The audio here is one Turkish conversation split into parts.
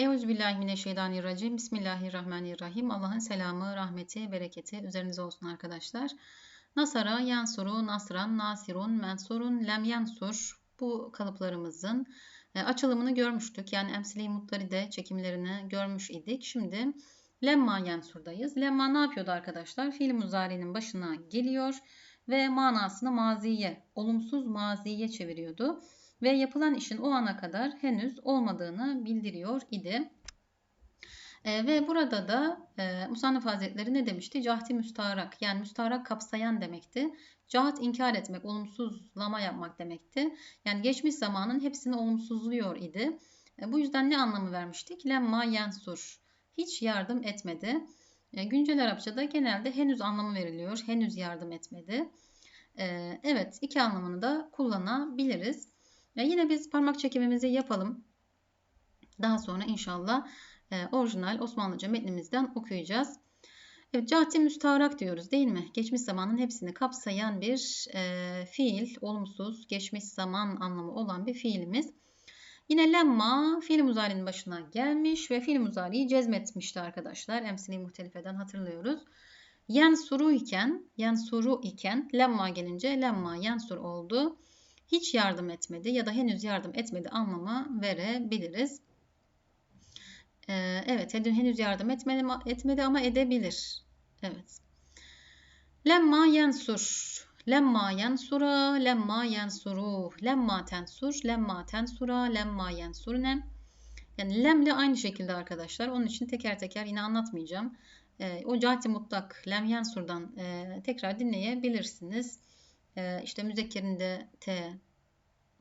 Euzubillahimineşşeytanirracim. Bismillahirrahmanirrahim. Allah'ın selamı, rahmeti, bereketi üzerinize olsun arkadaşlar. Nasara, yansuru, nasran, nasirun, mensurun, lem yansur. Bu kalıplarımızın e, açılımını görmüştük. Yani emsili mutlaride çekimlerini görmüş idik. Şimdi lemma yansurdayız. Lemma ne yapıyordu arkadaşlar? Fiil muzari'nin başına geliyor ve manasını maziye, olumsuz maziye çeviriyordu ve yapılan işin o ana kadar henüz olmadığını bildiriyor idi. E, ve burada da e, Musannif Hazretleri ne demişti? Cahdi müstarak yani müstarak kapsayan demekti. Cahat inkar etmek, olumsuzlama yapmak demekti. Yani geçmiş zamanın hepsini olumsuzluyor idi. E, bu yüzden ne anlamı vermiştik? Lemma yansur. Hiç yardım etmedi. E, güncel Arapçada genelde henüz anlamı veriliyor. Henüz yardım etmedi. E, evet iki anlamını da kullanabiliriz. E, yine biz parmak çekimimizi yapalım. Daha sonra inşallah e, orijinal Osmanlıca metnimizden okuyacağız. Evet, cahdi müstarak diyoruz değil mi? Geçmiş zamanın hepsini kapsayan bir e, fiil, olumsuz, geçmiş zaman anlamı olan bir fiilimiz. Yine lemma fiil muzari'nin başına gelmiş ve fiil muzari'yi cezmetmişti arkadaşlar. Emsili muhtelifeden hatırlıyoruz. Yansuru iken, yansuru iken lemma gelince lemma yansur oldu hiç yardım etmedi ya da henüz yardım etmedi anlamı verebiliriz. Ee, evet henüz yardım etmedi, etmedi ama edebilir. Evet. Lemma yensur. Lemma yensura, lemma yensuru, lemma tensur, lemma tensura, lemma yensurne. Yani lemle aynı şekilde arkadaşlar. Onun için teker teker yine anlatmayacağım. E, o cahti mutlak lem yensurdan e, tekrar dinleyebilirsiniz. E, işte müzekkerinde T,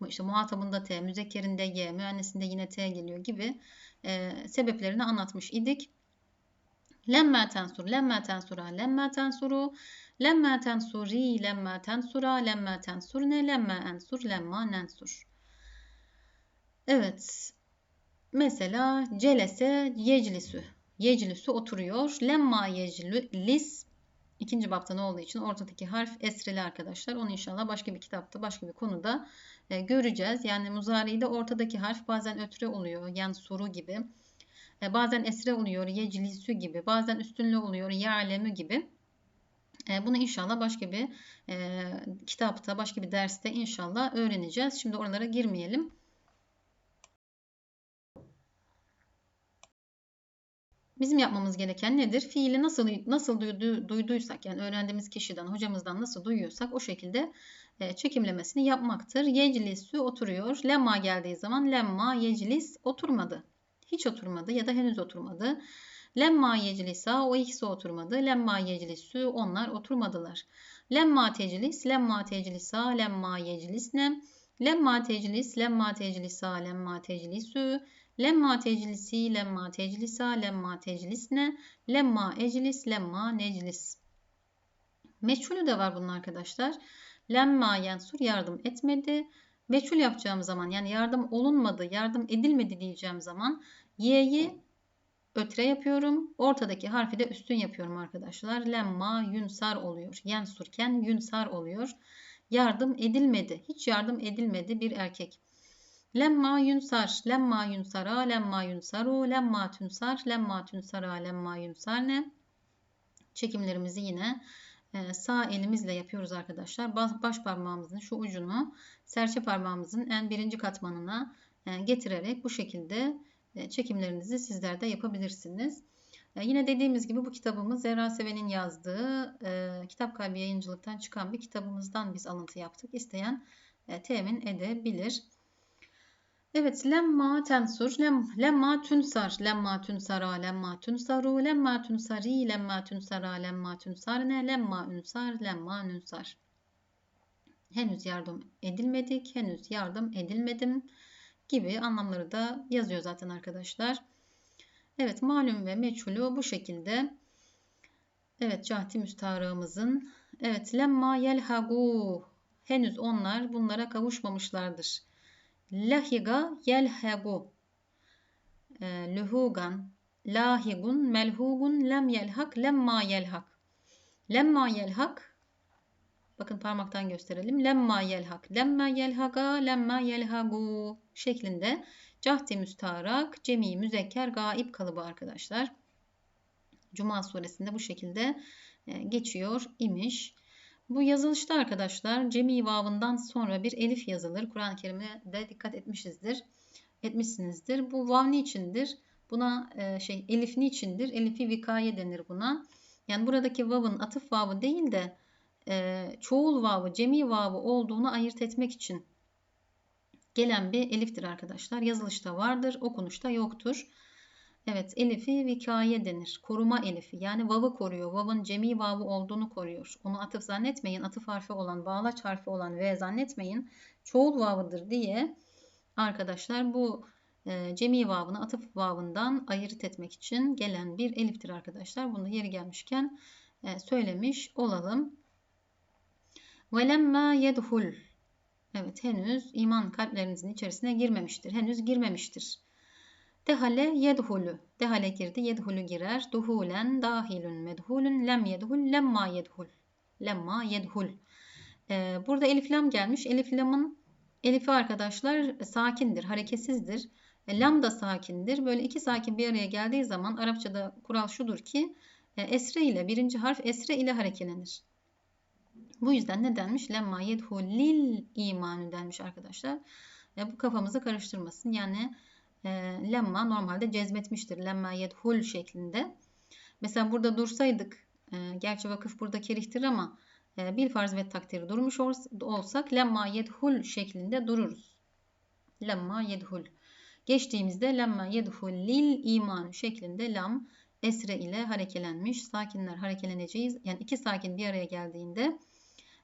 işte muhatabında T, müzekkerinde Y, müennesinde yine T geliyor gibi e, sebeplerini anlatmış idik. Lemme tensur, lemme tensura, lemme tensuru, lemme tensuri, lemme tensura, lemme tensurne, lemme ensur, lemma nensur. Evet. Mesela celese yeclisü. Yeclisü oturuyor. Lemma yeclis ikinci bapta ne olduğu için ortadaki harf esreli arkadaşlar. Onu inşallah başka bir kitapta, başka bir konuda e, göreceğiz. Yani muzari'de ortadaki harf bazen ötre oluyor. Yani soru gibi. E, bazen esre oluyor. Yeclisü gibi. Bazen üstünlü oluyor. Ya'lemi gibi. E, bunu inşallah başka bir e, kitapta, başka bir derste inşallah öğreneceğiz. Şimdi oralara girmeyelim. Bizim yapmamız gereken nedir? Fiili nasıl nasıl duydu, duyduysak yani öğrendiğimiz kişiden, hocamızdan nasıl duyuyorsak o şekilde e, çekimlemesini yapmaktır. Yeclisü oturuyor. Lemma geldiği zaman lemma yeclis oturmadı. Hiç oturmadı ya da henüz oturmadı. Lemma yeclisa o ikisi oturmadı. Lemma yeclisü onlar oturmadılar. Lemma teclis, lemma teclisa, lemma yeclisne. Lemma teclis, lemma teclisa, lemma teclisü. Lemma teclisi, lemma teclisa, lemma teclisne, lemma eclis, lemma neclis. Meçhulü de var bunun arkadaşlar. Lemma yansur yardım etmedi. Meçhul yapacağım zaman yani yardım olunmadı, yardım edilmedi diyeceğim zaman y'yi ötre yapıyorum. Ortadaki harfi de üstün yapıyorum arkadaşlar. Lemma yünsar oluyor. Yensurken yünsar oluyor. Yardım edilmedi. Hiç yardım edilmedi bir erkek. Lemma yunsar, lemma yunsara, lemma yunsaru, lemma tünsar, lemma tünsara, lemma yunsarne. Çekimlerimizi yine e, sağ elimizle yapıyoruz arkadaşlar. Baş parmağımızın şu ucunu serçe parmağımızın en birinci katmanına e, getirerek bu şekilde e, çekimlerinizi sizler de yapabilirsiniz. Yine dediğimiz gibi bu kitabımız Zehra Seven'in yazdığı Kitap Kalbi Yayıncılıktan çıkan bir kitabımızdan biz alıntı yaptık. İsteyen temin edebilir. Evet, lemma tensur, lem, lemma tünsar, lemma tünsara, lemma tünsaru, lemma tünsari, lemma tünsara, lemma tünsarne, lemma ünsar, lemma nünsar. Henüz yardım edilmedik, henüz yardım edilmedim gibi anlamları da yazıyor zaten arkadaşlar. Evet, malum ve meçhulü bu şekilde. Evet, cahdi müstahrağımızın. Evet, lemma yelhagu. Henüz onlar bunlara kavuşmamışlardır. Lahiga yelhegu. E, luhugan. Lahigun, melhugun, lem yelhak, lemma yelhak. Lemma yelhak. Bakın parmaktan gösterelim. Lemma yelhak. Lemma yelhaga, lemma yelhagu şeklinde Cahdi müstarak, cemi müzekker, gaib kalıbı arkadaşlar. Cuma suresinde bu şekilde e, geçiyor imiş. Bu yazılışta arkadaşlar cemi vavından sonra bir elif yazılır. Kur'an-ı Kerim'e de dikkat etmişizdir. Etmişsinizdir. Bu vav niçindir? Buna e, şey elif niçindir? Elifi vikaye denir buna. Yani buradaki vavın atıf vavı değil de e, çoğul vavı, cemi vavı olduğunu ayırt etmek için gelen bir eliftir arkadaşlar. Yazılışta vardır, okunuşta yoktur. Evet, elifi vikaye denir. Koruma elifi. Yani vavı koruyor. Vavın cemi vavı olduğunu koruyor. Onu atıf zannetmeyin. Atıf harfi olan, bağlaç harfi olan ve zannetmeyin. Çoğul vavıdır diye arkadaşlar bu e, cemi vavını atıf vavından ayırt etmek için gelen bir eliftir arkadaşlar. Bunu yeri gelmişken e, söylemiş olalım. Velemma yedhul. Evet henüz iman kalplerinizin içerisine girmemiştir. Henüz girmemiştir. Dehale yedhulü. Dehale girdi, yedhulü girer. Duhulen, dahilün, medhulün, lem yedhul, lemma yedhul. Lemma yedhul. Ee, burada elif lam gelmiş. Elif lamın elifi arkadaşlar sakindir, hareketsizdir. E, lam da sakindir. Böyle iki sakin bir araya geldiği zaman Arapçada kural şudur ki e, esre ile birinci harf esre ile harekelenir. Bu yüzden ne denmiş? Lemma yedhulil imanü denmiş arkadaşlar. E, bu kafamızı karıştırmasın. Yani e, lemma normalde cezmetmiştir. Lemma yedhul şeklinde. Mesela burada dursaydık, e, gerçi vakıf burada kerihtir ama e, bil farz ve takdiri durmuş olsak lemma yedhul şeklinde dururuz. Lemma yedhul. Geçtiğimizde lemma yedhul lil iman şeklinde lam esre ile harekelenmiş. Sakinler harekeleneceğiz. Yani iki sakin bir araya geldiğinde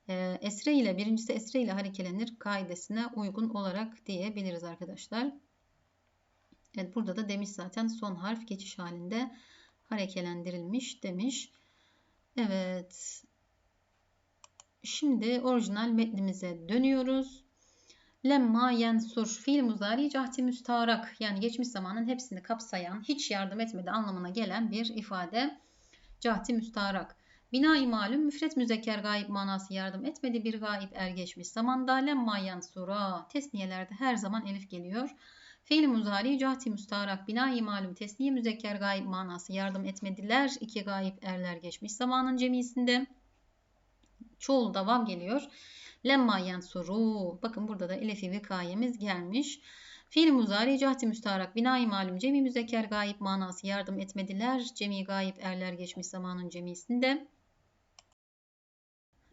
e, esre ile birincisi esre ile harekelenir kaidesine uygun olarak diyebiliriz arkadaşlar. Evet burada da demiş zaten son harf geçiş halinde harekelendirilmiş demiş. Evet. Şimdi orijinal metnimize dönüyoruz. Lemma yensur fiil muzari cahti müstarak yani geçmiş zamanın hepsini kapsayan hiç yardım etmedi anlamına gelen bir ifade. Cahti müstarak. Bina-i malum müfret müzekker gayip manası yardım etmedi bir gayip er geçmiş zamanda lemma yansura. Tesniyelerde her zaman elif geliyor. Fiil muzari cahti müstarak bina-i malum tesniye müzekker gayip manası yardım etmediler. iki gayip erler geçmiş zamanın cemisinde. Çoğul da vav geliyor. Lemma yansuru. Bakın burada da elefi vikayemiz gelmiş. Fiil muzari cahdi müstarak binayı malum cemi müzekker gayip manası yardım etmediler. Cemi gayip erler geçmiş zamanın cemisinde.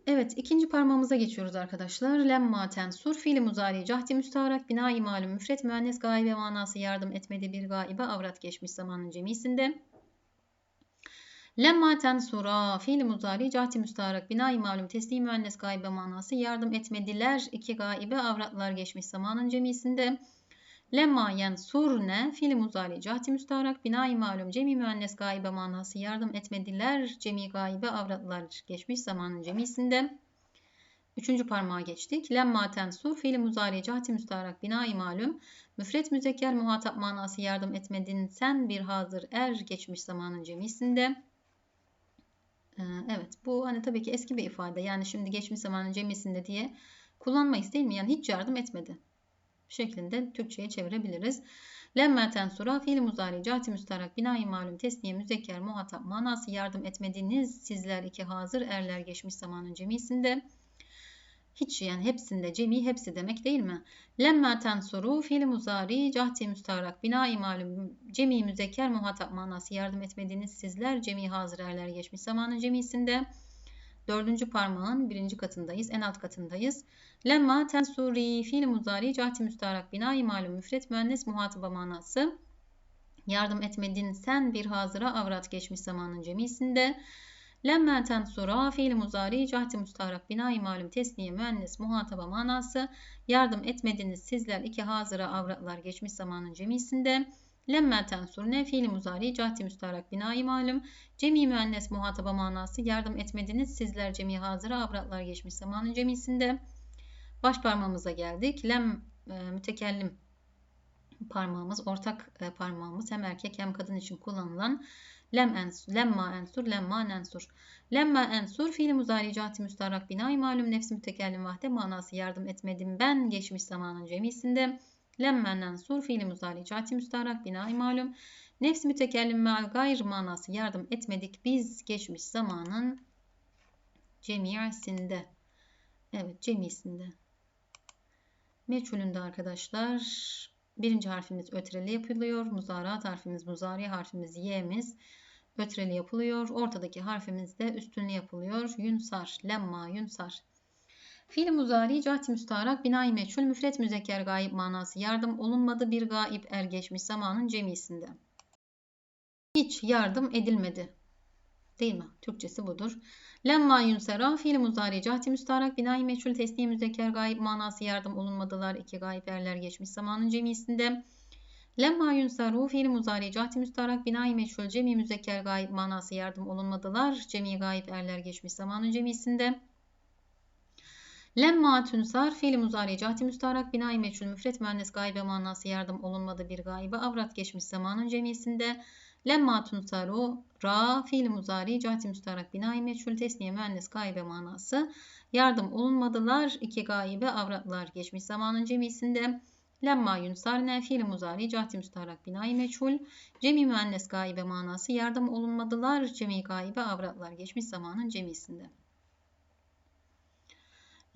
Evet ikinci parmağımıza geçiyoruz arkadaşlar. Lemma tensur fiili muzari cahdi müstarak binayı malum müfret müennes gaybe manası yardım etmedi bir gaibe avrat geçmiş zamanın cemisinde. Lemma tensura fiil muzari cahdi müstarak binayı malum teslim müennes gaybe manası yardım etmediler iki gaibe avratlar geçmiş zamanın cemisinde. Lemma yensurne fiil muzari cahdi müstarak binayı malum cemi müennes gaibe manası yardım etmediler cemi gaibe avratlar geçmiş zamanın cemisinde. Üçüncü parmağa geçtik. Lemma tensur fiil muzari cahdi müstarak binayı malum müfret müzekker muhatap manası yardım etmedin sen bir hazır er geçmiş zamanın cemisinde. Ee, evet bu hani tabii ki eski bir ifade. Yani şimdi geçmiş zamanın cemisinde diye kullanmayız değil mi? Yani hiç yardım etmedi. Şeklinde Türkçe'ye çevirebiliriz. Lemme tensura fiil muzari cahti müstarak binayı malum tesniye müzekker muhatap manası yardım etmediniz sizler iki hazır erler geçmiş zamanın cemisinde. Hiç yani hepsinde cemi hepsi demek değil mi? Lemme tensuru fiil muzari cahti müstarak bina malum cemi müzekker muhatap manası yardım etmediğiniz sizler cemi hazır erler geçmiş zamanın cemisinde. Dördüncü parmağın birinci katındayız. En alt katındayız. Lemma tensuri fiil muzari cahti müstarak bina malum müfret müennes muhataba manası. Yardım etmedin sen bir hazıra avrat geçmiş zamanın cemisinde. Lemme tensura fiil muzari cahdi mustarak binayı malum tesniye müennes muhataba manası yardım etmediniz sizler iki hazıra avratlar geçmiş zamanın cemisinde. Lemme tensur ne fiil muzari cahdi müstarak binayı malum cemi müennes muhataba manası yardım etmediniz sizler cemi hazıra avratlar geçmiş zamanın cemisinde. Baş parmağımıza geldik. Lem e, mütekellim parmağımız, ortak e, parmağımız hem erkek hem kadın için kullanılan Lem ensur, lemma ensur, lemma nensur. Lemma ensur fiil muzaricati müstarak binayı malum nefsi mütekellim vahde manası yardım etmedim ben geçmiş zamanın cemisinde. Lemme nensur fiili muzari cati müstarak binayı malum. Nefs mütekellim meal gayr manası yardım etmedik biz geçmiş zamanın cemiyesinde. Evet cemisinde. Meçhulünde arkadaşlar birinci harfimiz ötreli yapılıyor. Muzarat harfimiz muzari harfimiz y'miz ötreli yapılıyor. Ortadaki harfimiz de üstünlü yapılıyor. Yunsar, lemma, yunsar. Fiil muzari cahti müstarak binayı meçhul müfret müzekker gayip manası yardım olunmadı bir gaip er geçmiş zamanın cemisinde. Hiç yardım edilmedi. Değil mi? Türkçesi budur. Lemma yunsera fiil muzari cahti müstarak binayı meçhul tesniye müzekker gayip manası yardım olunmadılar. iki gayip erler geçmiş zamanın cemisinde. Lemma yunsaru fiil muzari cahti müstarak binayı meçhul cemi müzekker gayip manası yardım olunmadılar. Cemi gayip erler geçmiş zamanın cemisinde. Lemma tünsar fiil muzari cahti müstarak binayı meçhul müfret müennes gaybe manası yardım olunmadı bir gaybe avrat geçmiş zamanın cemisinde. Lemma tunsaru ra fiil muzari cahti müstarak binayı meçhul tesniye müennes gaybe manası yardım olunmadılar iki gaybe avratlar geçmiş zamanın cemisinde. Lemma yunsarne fiil muzari cahti müstarak binayı meçhul cemi müennes gaybe manası yardım olunmadılar cemi gaybe avratlar geçmiş zamanın cemisinde.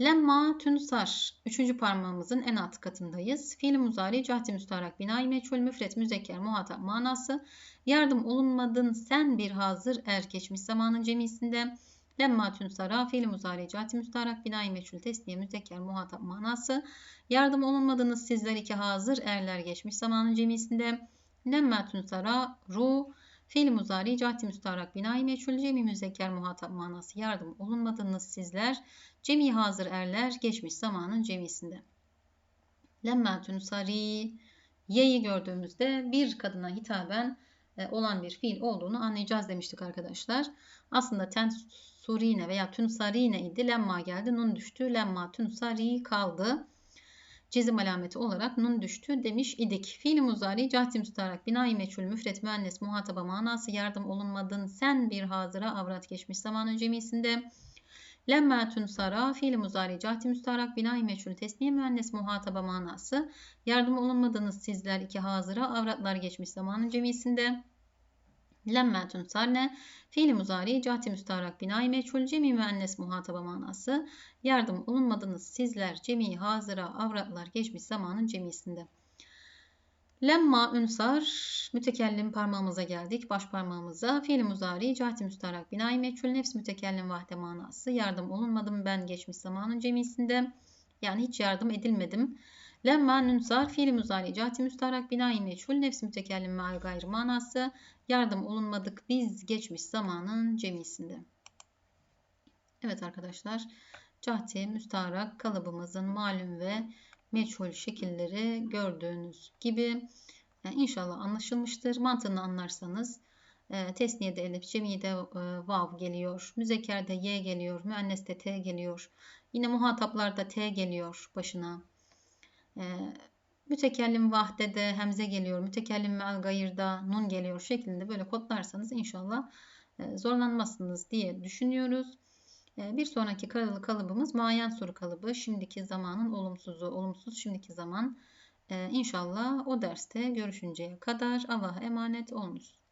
Lemma tünsar. Üçüncü parmağımızın en alt katındayız. Fiil muzari cahdi müstarak binayı meçhul müfret müzekker muhatap manası. Yardım olunmadın sen bir hazır er geçmiş zamanın cemisinde. Lemma tünsara fiil muzari cahdi müstarak binayı meçhul tesniye müzekker muhatap manası. Yardım olunmadınız sizler iki hazır erler geçmiş zamanın cemisinde. Lemma tünsara ru Fiil muzari cahdi müstarak binayı meçhul cemi müzekker muhatap manası yardım olunmadınız sizler. Cemi hazır erler geçmiş zamanın cemisinde. Lemmetün sari ye'yi gördüğümüzde bir kadına hitaben e, olan bir fiil olduğunu anlayacağız demiştik arkadaşlar. Aslında ten surine veya tün sarine idi. Lemma geldi. Nun düştü. Lemma tün sari kaldı cezim alameti olarak nun düştü demiş idik. Fiil muzari cahdi müstarak binayı meçhul müfret müennes muhataba manası yardım olunmadın sen bir hazıra avrat geçmiş zamanın cemisinde. Lemma tunsara fiil muzari cahdi müstarak binayı meçhul tesniye müennes muhataba manası yardım olunmadınız sizler iki hazıra avratlar geçmiş zamanın cemisinde. Lemme tunsarne fiili muzari cahti müstarak binayı meçhul cemi müennes muhataba manası yardım olunmadınız sizler cemi hazıra avratlar geçmiş zamanın cemisinde. Lemma ünsar mütekellim parmağımıza geldik baş parmağımıza fiil muzari cahti müstarak binayı meçhul nefs mütekellim vahde manası yardım olunmadım ben geçmiş zamanın cemisinde yani hiç yardım edilmedim. Lemma nünsar fiil muzari cahti müstarak binayı meçhul nefsi mütekellim meal gayrı manası yardım olunmadık biz geçmiş zamanın cemisinde. Evet arkadaşlar cahti müstarak kalıbımızın malum ve meçhul şekilleri gördüğünüz gibi yani inşallah anlaşılmıştır. Mantığını anlarsanız e, tesniyede elif, cemiyede e, vav geliyor, müzekkerde y geliyor, müenneste t geliyor. Yine muhataplarda t geliyor başına. E, mütekellim vahdede hemze geliyor, mütekellim meal gayırda nun geliyor şeklinde böyle kodlarsanız inşallah e, zorlanmazsınız diye düşünüyoruz. E, bir sonraki kalıbımız mayen soru kalıbı. Şimdiki zamanın olumsuzu, olumsuz şimdiki zaman. E, inşallah o derste görüşünceye kadar Allah'a emanet olunuz.